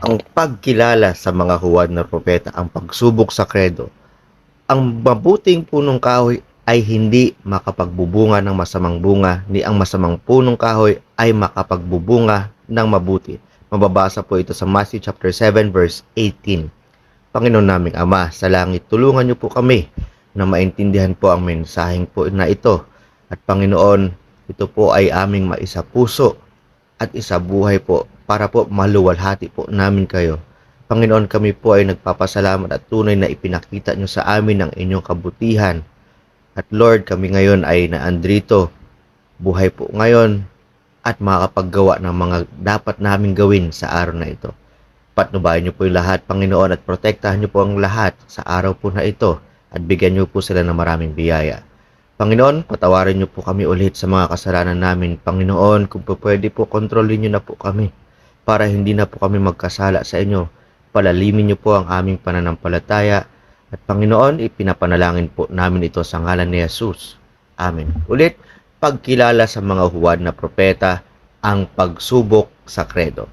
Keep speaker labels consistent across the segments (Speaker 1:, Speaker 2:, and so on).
Speaker 1: ang pagkilala sa mga huwad na propeta, ang pagsubok sa kredo. Ang mabuting punong kahoy ay hindi makapagbubunga ng masamang bunga, ni ang masamang punong kahoy ay makapagbubunga ng mabuti. Mababasa po ito sa Matthew chapter 7 verse 18. Panginoon naming Ama, sa langit, tulungan niyo po kami na maintindihan po ang mensaheng po na ito. At Panginoon, ito po ay aming maisa puso at isa buhay po para po maluwalhati po namin kayo. Panginoon, kami po ay nagpapasalamat at tunay na ipinakita nyo sa amin ang inyong kabutihan. At Lord, kami ngayon ay naandrito. Buhay po ngayon at makakapaggawa ng mga dapat namin gawin sa araw na ito. Patnubayan niyo po yung lahat, Panginoon, at protektahan niyo po ang lahat sa araw po na ito at bigyan niyo po sila ng maraming biyaya. Panginoon, patawarin niyo po kami ulit sa mga kasalanan namin. Panginoon, kung po pwede po, kontrolin niyo na po kami para hindi na po kami magkasala sa inyo. Palalimin niyo po ang aming pananampalataya at Panginoon, ipinapanalangin po namin ito sa ngalan ni Jesus. Amen. Ulit, pagkilala sa mga huwad na propeta, ang pagsubok sa kredo.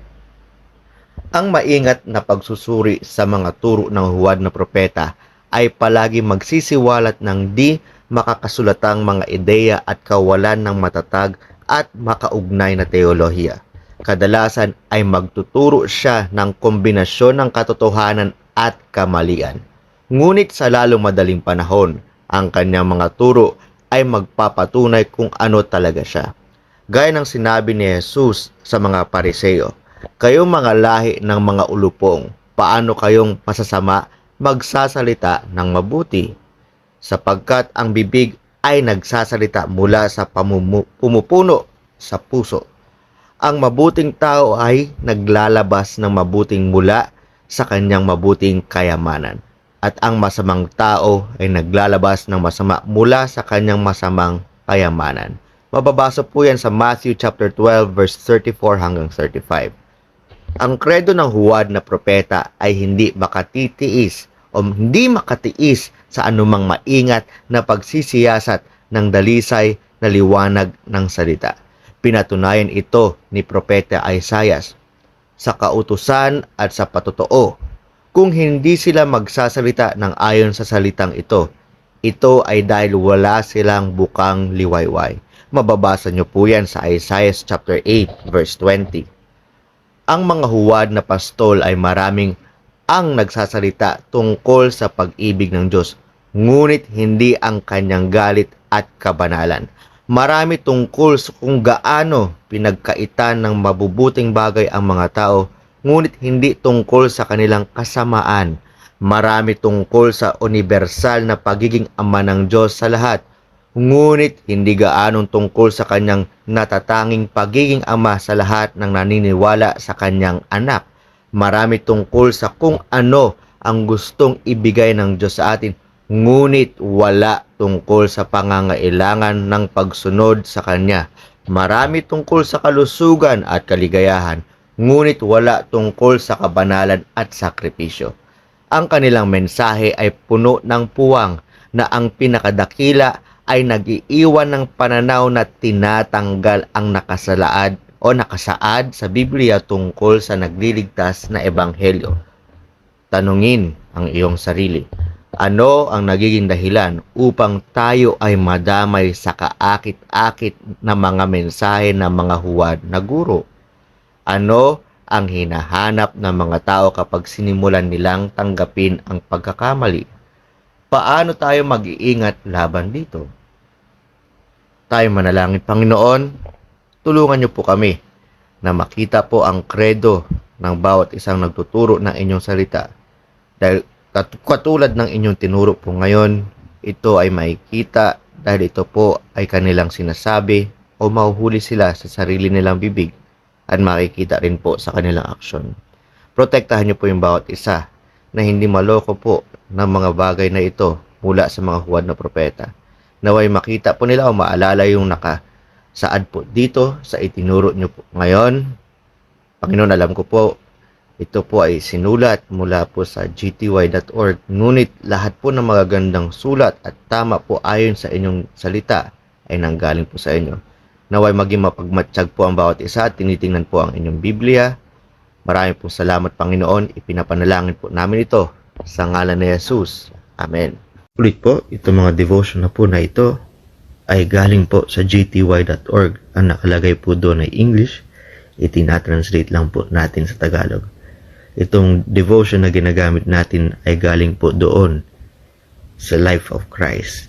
Speaker 1: Ang maingat na pagsusuri sa mga turo ng huwad na propeta ay palagi magsisiwalat ng di makakasulatang mga ideya at kawalan ng matatag at makaugnay na teolohiya kadalasan ay magtuturo siya ng kombinasyon ng katotohanan at kamalian. Ngunit sa lalong madaling panahon, ang kanyang mga turo ay magpapatunay kung ano talaga siya. Gaya ng sinabi ni Jesus sa mga pariseo, Kayong mga lahi ng mga ulupong, paano kayong masasama magsasalita ng mabuti? Sapagkat ang bibig ay nagsasalita mula sa pumupuno sa puso ang mabuting tao ay naglalabas ng mabuting mula sa kanyang mabuting kayamanan. At ang masamang tao ay naglalabas ng masama mula sa kanyang masamang kayamanan. Mababasa po yan sa Matthew chapter 12 verse 34 hanggang 35. Ang kredo ng huwad na propeta ay hindi makatitiis o hindi makatiis sa anumang maingat na pagsisiyasat ng dalisay na liwanag ng salita Pinatunayan ito ni Propeta Isaias sa kautusan at sa patotoo. Kung hindi sila magsasalita ng ayon sa salitang ito, ito ay dahil wala silang bukang liwayway. Mababasa niyo po yan sa Isaiah chapter 8 verse 20. Ang mga huwad na pastol ay maraming ang nagsasalita tungkol sa pag-ibig ng Diyos, ngunit hindi ang kanyang galit at kabanalan marami tungkol sa kung gaano pinagkaitan ng mabubuting bagay ang mga tao, ngunit hindi tungkol sa kanilang kasamaan. Marami tungkol sa universal na pagiging ama ng Diyos sa lahat, ngunit hindi gaanong tungkol sa kanyang natatanging pagiging ama sa lahat ng naniniwala sa kanyang anak. Marami tungkol sa kung ano ang gustong ibigay ng Diyos sa atin, ngunit wala tungkol sa pangangailangan ng pagsunod sa Kanya. Marami tungkol sa kalusugan at kaligayahan, ngunit wala tungkol sa kabanalan at sakripisyo. Ang kanilang mensahe ay puno ng puwang na ang pinakadakila ay nagiiwan ng pananaw na tinatanggal ang nakasalaad o nakasaad sa Biblia tungkol sa nagliligtas na ebanghelyo. Tanungin ang iyong sarili ano ang nagiging dahilan upang tayo ay madamay sa kaakit-akit na mga mensahe ng mga huwad na guro? Ano ang hinahanap ng mga tao kapag sinimulan nilang tanggapin ang pagkakamali? Paano tayo mag-iingat laban dito? Tayo manalangin, Panginoon, tulungan niyo po kami na makita po ang kredo ng bawat isang nagtuturo ng inyong salita. Dahil Katulad ng inyong tinuro po ngayon, ito ay makikita dahil ito po ay kanilang sinasabi o mahuhuli sila sa sarili nilang bibig at makikita rin po sa kanilang aksyon. Protektahan niyo po yung bawat isa na hindi maloko po ng mga bagay na ito mula sa mga huwad na propeta. Naway makita po nila o maalala yung naka saad po dito sa itinuro niyo po. Ngayon, Panginoon, alam ko po ito po ay sinulat mula po sa gty.org. Ngunit lahat po ng magagandang sulat at tama po ayon sa inyong salita ay nanggaling po sa inyo. Naway maging mapagmatsyag po ang bawat isa at tinitingnan po ang inyong Biblia. Maraming pong salamat Panginoon. Ipinapanalangin po namin ito sa ngalan ni Jesus. Amen. Ulit po, itong mga devotion na po na ito ay galing po sa gty.org. Ang nakalagay po doon ay English. Itinatranslate lang po natin sa Tagalog. Itong devotion na ginagamit natin ay galing po doon sa Life of Christ.